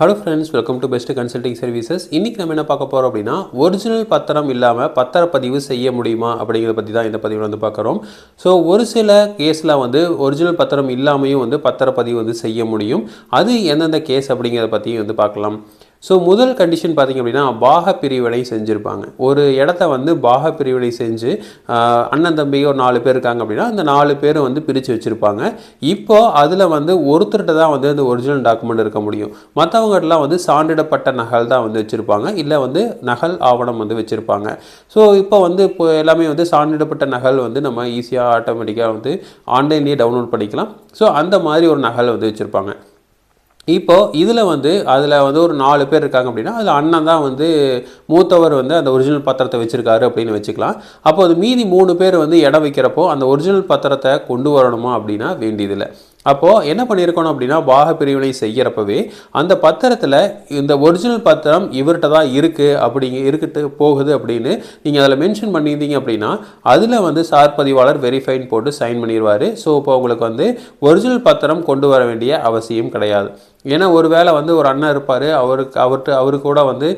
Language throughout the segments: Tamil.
Hello friends welcome to best consulting services இன்றைக்கி நம்ம என்ன பார்க்க போகிறோம் அப்படின்னா ஒரிஜினல் பத்திரம் இல்லாமல் பத்திரப்பதிவு செய்ய முடியுமா அப்படிங்கிறத பற்றி தான் இந்த பதிவில் வந்து பார்க்குறோம். ஸோ ஒரு சில கேஸில் வந்து ஒரிஜினல் பத்திரம் இல்லாமையும் வந்து பத்திரப்பதிவு வந்து செய்ய முடியும். அது எந்தெந்த கேஸ் அப்படிங்கிறத பற்றியும் வந்து பார்க்கலாம். ஸோ முதல் கண்டிஷன் பார்த்திங்க அப்படின்னா பாக பிரிவினை செஞ்சுருப்பாங்க. ஒரு இடத்த வந்து பாக பிரிவினை செஞ்சு அண்ணன் தம்பி ஒரு நாலு பேர் இருக்காங்க அப்படின்னா அந்த நாலு பேரும் வந்து பிரித்து வச்சுருப்பாங்க. இப்போ அதில் வந்து ஒருத்தர்கிட்ட தான் வந்து அந்த ஒரிஜினல் டாக்குமெண்ட் இருக்க முடியும். மற்றவங்ககிட்டலாம் வந்து சான்றிடப்பட்ட நகல் தான் வந்து வச்சுருப்பாங்க. இல்லை வந்து நகல் ஆவணம் வந்து வச்சுருப்பாங்க. ஸோ இப்போ வந்து இப்போ எல்லாமே வந்து சான்றிடப்பட்ட நகல் வந்து நம்ம ஈஸியாக ஆட்டோமேட்டிக்காக வந்து ஆன்லைன்லேயே டவுன்லோட் பண்ணிக்கலாம். ஸோ அந்த மாதிரி ஒரு நகல் வந்து வச்சுருப்பாங்க. இப்போது இதில் வந்து அதில் வந்து ஒரு நாலு பேர் இருக்காங்க அப்படின்னா அதில் அண்ணன் தான் வந்து மூத்தவர் வந்து அந்த ஒரிஜினல் பத்திரத்தை வச்சுருக்காரு அப்படின்னு வச்சுக்கலாம். அப்போ அது மீதி மூணு பேர் வந்து இடம் வைக்கிறப்போ அந்த ஒரிஜினல் பத்திரத்தை கொண்டு வரணுமா அப்படின்னா வேண்டியதில்லை. அப்போது என்ன பண்ணியிருக்கணும் அப்படின்னா பாக பிரிவினை செய்கிறப்பவே அந்த பத்திரத்தில் இந்த ஒரிஜினல் பத்திரம் இவர்கிட்ட தான் இருக்குது அப்படிங்க இருக்கிட்டு போகுது அப்படின்னு நீங்கள் அதில் மென்ஷன் பண்ணியிருந்தீங்க அப்படின்னா அதில் வந்து சார் பதிவாளர் வெரிஃபைன் போட்டு சைன் பண்ணிடுவார் ஸோ இப்போ உங்களுக்கு வந்து ஒரிஜினல் பத்திரம் கொண்டு வர வேண்டிய அவசியம் கிடையாது. ஏன்னா ஒரு வேளை வந்து ஒரு அண்ணன் இருப்பார் அவருக்கு அவர்கிட்ட அவரு கூட வந்து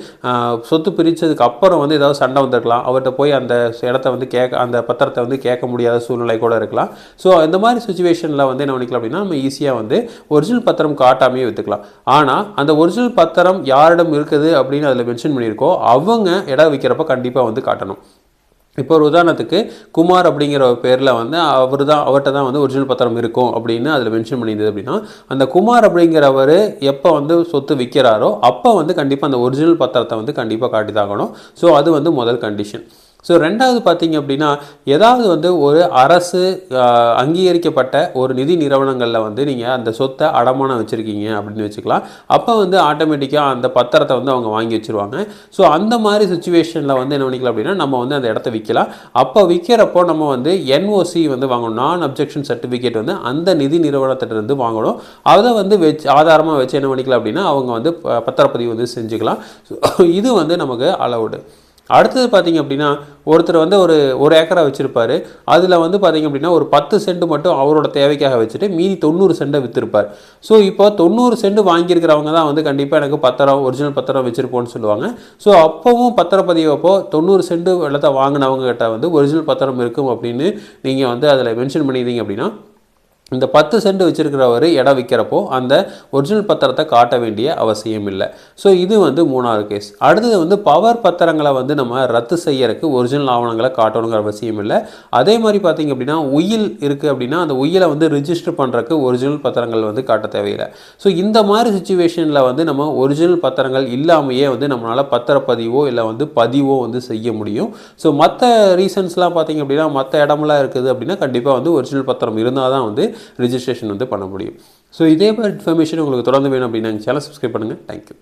சொத்து பிரித்ததுக்கு அப்புறம் வந்து ஏதாவது சண்டை வந்திருக்கலாம். அவர்கிட்ட போய் அந்த இடத்த வந்து கேட்க அந்த பத்திரத்தை வந்து கேட்க முடியாத சூழ்நிலை கூட இருக்கலாம். ஸோ இந்த மாதிரி சுச்சுவேஷனில் வந்து என்ன பண்ணிக்கலாம் அப்படின்னா நம்ம ஈஸியாக வந்து ஒரிஜினல் பத்திரம் காட்டாமையே விற்றுக்கலாம் ஆனால் அந்த ஒரிஜினல் பத்திரம் யாரிடம் இருக்குது அப்படின்னு அதில் மென்ஷன் பண்ணியிருக்கோ அவங்க இடம் விற்கிறப்ப கண்டிப்பாக வந்து காட்டணும். இப்போ ஒரு உதாரணத்துக்கு குமார் அப்படிங்கிற பேரில் வந்து அவர் தான் அவர்கிட்ட தான் வந்து ஒரிஜினல் பத்திரம் இருக்கும் அப்படின்னு அதில் மென்ஷன் பண்ணியிருந்தது அப்படின்னா அந்த குமார் அப்படிங்கிறவர் எப்போ வந்து சொத்து விற்கிறாரோ அப்போ வந்து கண்டிப்பாக அந்த ஒரிஜினல் பத்திரத்தை வந்து கண்டிப்பாக காட்டிதாகணும் ஸோ அது வந்து முதல் கண்டிஷன் ஸோ ரெண்டாவது பார்த்தீங்க அப்படின்னா ஏதாவது வந்து ஒரு அரசு அங்கீகரிக்கப்பட்ட ஒரு நிதி நிறுவனங்களில் வந்து நீங்கள் அந்த சொத்தை அடமானம் வச்சுருக்கீங்க அப்படின்னு வச்சுக்கலாம். அப்போ வந்து ஆட்டோமேட்டிக்காக அந்த பத்திரத்தை வந்து அவங்க வாங்கி வச்சுருவாங்க. ஸோ அந்த மாதிரி சுச்சுவேஷனில் வந்து என்ன பண்ணிக்கலாம் அப்படின்னா நம்ம வந்து அந்த இடத்த விற்கலாம் அப்போ விற்கிறப்போ நம்ம வந்து என்ஓசி வந்து வாங்கணும். நான் அப்ஜெக்ஷன் சர்டிஃபிகேட் வந்து அந்த நிதி நிறுவனத்திலிருந்து வாங்கணும். அதை வந்து வச்சு ஆதாரமாக வச்சு என்ன பண்ணிக்கலாம் அப்படின்னா அவங்க வந்து ப- பத்திரப்பதிவு வந்து செஞ்சுக்கலாம். ஸோ இது வந்து நமக்கு அலவுடு அடுத்தது பார்த்தீங்க அப்படின்னா ஒருத்தர் வந்து ஒரு ஒரு ஏக்கரா வச்சுருப்பாரு. அதில் வந்து பார்த்தீங்க அப்படின்னா ஒரு பத்து சென்ட் மட்டும் அவரோட தேவைக்காக வச்சுட்டு மீதி தொண்ணூறு சென்ட்டை விற்றுருப்பார் ஸோ இப்போ தொண்ணூறு சென்ட் வாங்கியிருக்கிறவங்க தான் வந்து கண்டிப்பாக எனக்கு பத்திரம் ஒரிஜினல் பத்திரம் வச்சுருப்போம்னு சொல்லுவாங்க. ஸோ அப்போவும் பத்திரப்பதிவு அப்போது தொண்ணூறு சென்ட் வெள்ளத்தை வாங்கினவங்க கிட்ட வந்து ஒரிஜினல் பத்திரம் இருக்கும் அப்படின்னு நீங்கள் வந்து அதில் மென்ஷன் பண்ணியிருந்தீங்க அப்படின்னா இந்த பத்து சென்ட் வச்சிருக்கிறவர் இடம் விற்கிறப்போ அந்த ஒரிஜினல் பத்திரத்தை காட்ட வேண்டிய அவசியம் இல்லை ஸோ இது வந்து மூணாவது கேஸ் அடுத்தது வந்து பவர் பத்திரங்களை வந்து நம்ம ரத்து செய்யறதுக்கு ஒரிஜினல் ஆவணங்களை காட்டணுங்கிற அவசியம் இல்லை அதே மாதிரி பார்த்தீங்க அப்படின்னா உயில் இருக்குது அப்படின்னா அந்த உயிலை வந்து ரிஜிஸ்டர் பண்ணுறதுக்கு ஒரிஜினல் பத்திரங்கள் வந்து காட்ட தேவையில்லை. ஸோ இந்த மாதிரி சுச்சுவேஷனில் வந்து நம்ம ஒரிஜினல் பத்திரங்கள் இல்லாமையே வந்து நம்மளால் பத்திரப்பதிவோ இல்லை வந்து பதிவோ வந்து செய்ய முடியும். ஸோ மற்ற ரீசன்ஸ்லாம் பார்த்தீங்க அப்படின்னா மற்ற இடமெல்லாம் இருக்குது அப்படின்னா கண்டிப்பாக வந்து ஒரிஜினல் பத்திரம் இருந்தால் தான் வந்து ரிஜிஸ்ட்ரேஷன் வந்து பண்ண முடியும். ஸோ இதே மாதிரி இன்ஃபர்மேஷன் உங்களுக்கு தொடர்ந்து வேணும் அப்படின்னா சேனல் சப்ஸ்கிரைப் பண்ணுங்கள் தேங்க்யூ